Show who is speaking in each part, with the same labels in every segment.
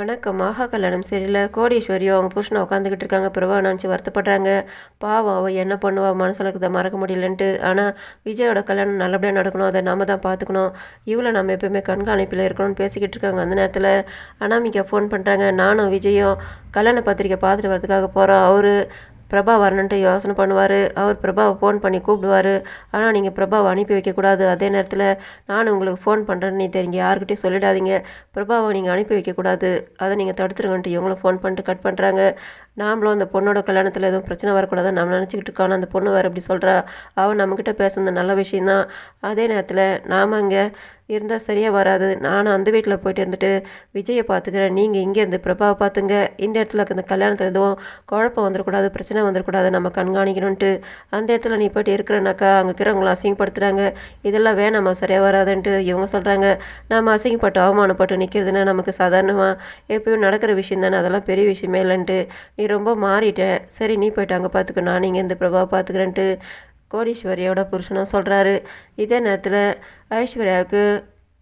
Speaker 1: வணக்கம். மகா கல்யாணம் சரியில்ல கோடீஸ்வரியோ அவங்க புருஷனை உட்காந்துக்கிட்டு இருக்காங்க. பிரபா நினச்சி வருத்தப்படுறாங்க. பாவம் அவள் என்ன பண்ணுவா? மனசில் இருக்கிறத மறக்க முடியலன்ட்டு. ஆனால் விஜயோட கல்யாணம் நல்லபடியாக நடக்கணும். அதை நம்ம தான் பார்த்துக்கணும். இவ்வளோ நம்ம எப்பயுமே கண்காணிப்பில் இருக்கணும்னு பேசிக்கிட்டு இருக்காங்க அந்த நேரத்தில். அனாமிகா ஃபோன் பண்ணுறாங்க நானும் விஜயும் கல்யாண பத்திரிக்கை பார்த்துட்டு வரதுக்காக போகிறோம் அவர் பிரபா வரணுன்ட்டு யோசனை பண்ணுவார். அவர் பிரபாவை ஃபோன் பண்ணி கூப்பிடுவார். ஆனால் நீங்கள் பிரபாவை அனுப்பி வைக்கக்கூடாது. அதே நேரத்தில் நான் உங்களுக்கு ஃபோன் பண்ணுறேன்னு நீ தெரியுங்க யாருக்கிட்டையும் சொல்லிடாதீங்க. பிரபாவை நீங்கள் அனுப்பி வைக்கக்கூடாது. அதை நீங்கள் தடுத்துருங்கன்ட்டு இவங்களும் ஃபோன் பண்ணிட்டு கட் பண்ணுறாங்க நாமளும் அந்த பொண்ணோட கல்யாணத்தில் எதுவும் பிரச்சனை வரக்கூடாது நம்ம நினச்சிக்கிட்டு இருக்கோம். அந்த பொண்ணு வேறு இப்படி சொல்கிறா அவன் நம்மக்கிட்ட பேசுனது நல்ல விஷயந்தான் அதே நேரத்தில் நாம் அங்கே இருந்தால் சரியாக வராது. நானும் அந்த வீட்டில் போயிட்டு இருந்துட்டு விஜயை பார்த்துக்கிறேன். நீங்கள் இங்கேருந்து பிரபாவை பார்த்துங்க. இந்த இடத்துல இந்த கல்யாணத்தில் எதுவும் குழப்பம் வந்துடக்கூடாது பிரச்சனை வந்துடக்கூடாது நம்ம கண்காணிக்கணுன்ட்டு அந்த இடத்துல நீ போயிட்டு இருக்கிறனாக்கா அங்கே இருக்கிறவங்களை அசிங்கப்படுத்துகிறாங்க இதெல்லாம் வேணாமா? சரியாக வராதுன்ட்டு இவங்க சொல்கிறாங்க நம்ம அசிங்கப்பட்டு அவமானப்பட்டு நிற்கிறதுனா நமக்கு சாதாரணமாக எப்பயும் நடக்கிற விஷயம் தானே. அதெல்லாம் பெரிய விஷயமே இல்லைன்ட்டு நீ ரொம்ப மாறிட்டேன். சரி நீ போயிட்டாங்க அங்கே பார்த்துக்க நான் இங்கே இந்த பிரபாவை பார்த்துக்கிறேன்ட்டு கோடீஸ்வரியோட புருஷனும் சொல்கிறாரு இதே நேரத்தில் ஐஸ்வர்யாவுக்கு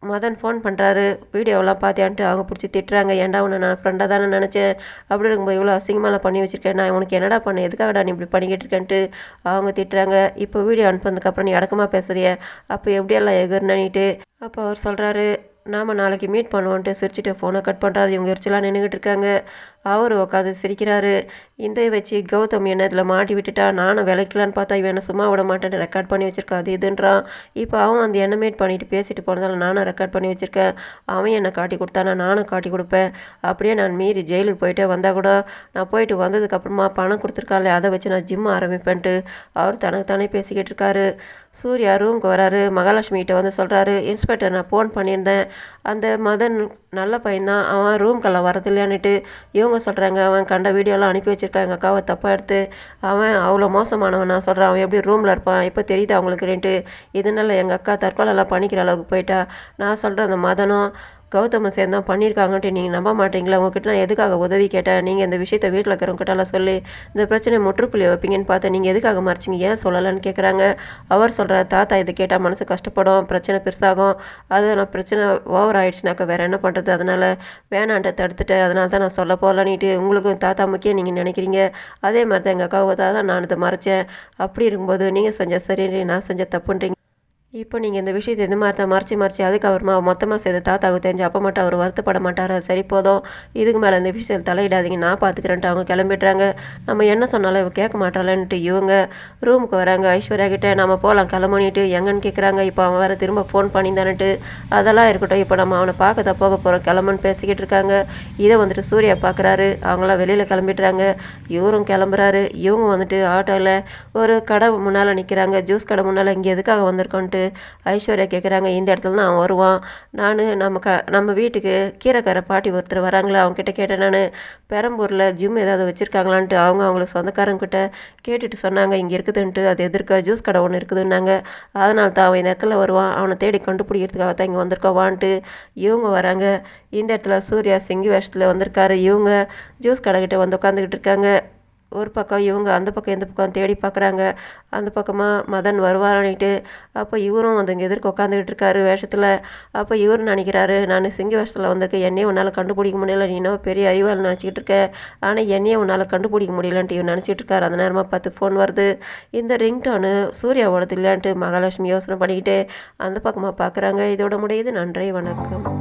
Speaker 1: மதன் ஃபோன் பண்ணுறாரு வீடியோவெல்லாம் பார்த்தியான்ட்டு அவங்க பிடிச்சி திட்டுறாங்க. ஏன்டா உன்னை நான் ஃப்ரெண்டாக தானே நினச்சேன்? அப்படி இருக்கும்போது இவ்வளோ அசிங்கமாலாம் பண்ணி வச்சுருக்கேன் நான் உனக்கு என்னடா பண்ண எதுக்காகடா நீ இப்படி பண்ணிக்கிட்டு இருக்கேன்ட்டு அவங்க திட்டுறாங்க. இப்போ வீடியோ அனுப்புனதுக்கப்புறம் நீ அடக்கமாக பேசுறிய அப்போ எப்படியெல்லாம் எகுர்னிட்டு அப்போ அவர் சொல்கிறாரு நாம் நாளைக்கு மீட் பண்ணுவோன்ட்டு சிரிச்சுட்டு ஃபோனை கட் பண்ணுறாரு இவங்க எரிச்சலாக நின்றுக்கிட்டு இருக்காங்க. அவர் உட்காந்து சிரிக்கிறாரு. இந்த வச்சு கௌதம் என்ன இதில் மாட்டி விட்டுட்டா? நானும் விளக்கலான்னு பார்த்தா இவன் சும்மா விட மாட்டேன்னு ரெக்கார்ட் பண்ணி வச்சிருக்கா அது இதுன்றான். இப்போ அவன் அந்த என்ன பண்ணிட்டு பேசிட்டு போனதால நானும் ரெக்கார்ட் பண்ணி வச்சுருக்கேன். அவன் என்னை காட்டி கொடுத்தானா? நானும் காட்டி கொடுப்பேன். அப்படியே நான் மீறி ஜெயிலுக்கு போயிட்டே வந்தால் கூட நான் போயிட்டு வந்ததுக்கப்புறமா பணம் கொடுத்துருக்காங்களே அதை வச்சு நான் ஜிம் ஆரம்பிப்பேன்ட்டு அவர் தனக்கு தானே பேசிக்கிட்டு இருக்காரு. சூர்யா ரூமுக்கு வராரு. மகாலட்சுமிகிட்ட வந்து சொல்கிறாரு இன்ஸ்பெக்டர் நான் ஃபோன் பண்ணியிருந்தேன். அந்த மதன் நல்ல பையன்தான். அவன் ரூம்க்கெல்லாம் வரது இல்லையான்னுட்டு இவங்க சொல்கிறாங்க அவன் கண்ட வீடியோலாம் அனுப்பி வச்சிருக்கான் எங்கள் அக்காவை தப்பாக எடுத்து அவன் அவ்வளோ மோசமானவன் நான் சொல்கிறேன் அவன் எப்படி ரூமில் இருப்பான் இப்போ தெரியுது அவங்களுக்கு ரெண்டு. இதனால் எங்கள் அக்கா தற்கொலைலாம் பண்ணிக்கிற அளவுக்கு போயிட்டா. நான் சொல்கிறேன் அந்த மதனும் கௌதம சேர்ந்தான் பண்ணியிருக்காங்கன்ட்டு நீங்கள் நம்ப மாட்டீங்களா? உங்ககிட்ட நான் எதுக்காக உதவி கேட்டேன் நீங்கள் இந்த விஷயத்த வீட்டில் இருக்கிறவங்ககிட்டலாம் சொல்லி இந்த பிரச்சனை முற்றுப்புள்ளி வைப்பீங்கன்னு பார்த்தா நீங்கள் எதுக்காக மறைச்சிங்க? ஏன் சொல்லலைன்னு கேட்குறாங்க அவர் சொல்கிற தாத்தா இதை கேட்டால் மனசு கஷ்டப்படும் பிரச்சனை பெருசாகும். அது நான் பிரச்சனை ஓவர் ஆகிடுச்சுனாக்கா வேறு என்ன பண்ணுறது அதனால் வேணான்ட்ட தடுத்துட்டேன் அதனால தான் நான் சொல்ல போகலான்ட்டு உங்களுக்கும் தாத்தா முக்கியம் நீங்கள் நினைக்கிறீங்க. அதே மாதிரி தான் எங்கள் அக்காவை தான் நான் இதை மறைச்சேன். அப்படி இருக்கும்போது நீங்கள் செஞ்ச சரி நான் செஞ்ச தப்புன்றீங்க இப்போ நீங்கள் இந்த விஷயத்தை எது மாதிரி தான் மறைச்சி மறைச்சி அதுக்கப்புறமா மொத்தமாக சேர்ந்து தாத்தாவுக்கு தெரிஞ்சு அப்போ மட்டும் அவர் வருத்தப்பட மாட்டார்? சரி போதும். இதுக்கு மேலே இந்த விஷயத்தில் தலையிடாதீங்க. நான் பார்த்துக்கிறேன்ட்டு அவங்க கிளம்பிடுறாங்க. நம்ம என்ன சொன்னாலும் இவ கேட்க மாட்டாளன்ட்டு இவங்க ரூமுக்கு வராங்க. ஐஸ்வர்யா கிட்டே நம்ம போகலாம் கிளம்பிட்டு எங்கன்னு கேட்குறாங்க இப்போ அவன் வேறு திரும்ப ஃபோன் பண்ணியிருந்தான்ட்டு அதெல்லாம் இருக்கட்டும். இப்போ நம்ம அவனை பார்க்க தான் போக போகிறோம் கிளம்புன்னு பேசிக்கிட்டு இருக்காங்க. இதை வந்துட்டு சூர்யா பார்க்குறாரு அவங்களாம் வெளியில் கிளம்பிடுறாங்க. இவரும் கிளம்புறாரு. இவங்க வந்துட்டு ஆட்டோவில் ஒரு கடை முன்னால் நிற்கிறாங்க ஜூஸ் கடை முன்னால் இங்கே எதுக்காக வந்திருக்கோன்ட்டு ஐஸ்வர்யா கேட்குறாங்க இந்த இடத்துல தான் அவன் வருவான். நான் நம்ம க நம்ம வீட்டுக்கு கீரைக்கார பாட்டி ஒருத்தர் வராங்களா? அவங்ககிட்ட கேட்டேன். நான் பெரம்பூரில் ஜிம் ஏதாவது வச்சுருக்காங்களான்ட்டு அவங்க அவங்களுக்கு சொந்தக்காரங்கிட்ட கேட்டுட்டு சொன்னாங்க. இங்கே இருக்குதுன்ட்டு அது எதிர்க்க ஜூஸ் கடை ஒன்று இருக்குதுன்னாங்க. அதனால தான் அவன் இந்த இடத்துல வருவான். அவனை தேடி கண்டுபிடிக்கிறதுக்காக தான் இங்கே வந்திருக்கவான்ட்டு இவங்க வராங்க. இந்த இடத்துல சூர்யா சிங்கி வேஷத்தில் வந்திருக்காரு. இவங்க ஜூஸ் கடைக்கிட்ட வந்து உட்காந்துக்கிட்டு இருக்காங்க. ஒரு பக்கம் இவங்க அந்த பக்கம் இந்த பக்கம் தேடி பார்க்குறாங்க அந்த பக்கமாக மதன் வருவாரான்ட்டு அப்போ இவரும் வந்து இங்கே எதிர்க்க உட்காந்துக்கிட்டு இருக்காரு வேஷத்தில். அப்போ இவரும் நினைக்கிறாரு நான் சிங்க வேஷத்தில் வந்திருக்கேன். என்னையே உன்னால் கண்டுபிடிக்க முடியல. நீ என்ன பெரிய அறிவால் நினச்சிக்கிட்டு இருக்க. ஆனால் என்னையே உன்னால் கண்டுபிடிக்க முடியலன்ட்டு இவர் நினச்சிட்டு இருக்காரு. அந்த நேரமாக பார்த்து ஃபோன் வருது. இந்த ரிங்டோனு சூர்யாவோடது இல்லைன்ட்டு மகாலட்சுமி யோசனை பண்ணிக்கிட்டு அந்த பக்கமாக பார்க்குறாங்க இதோட முடியுது. நன்றி வணக்கம்.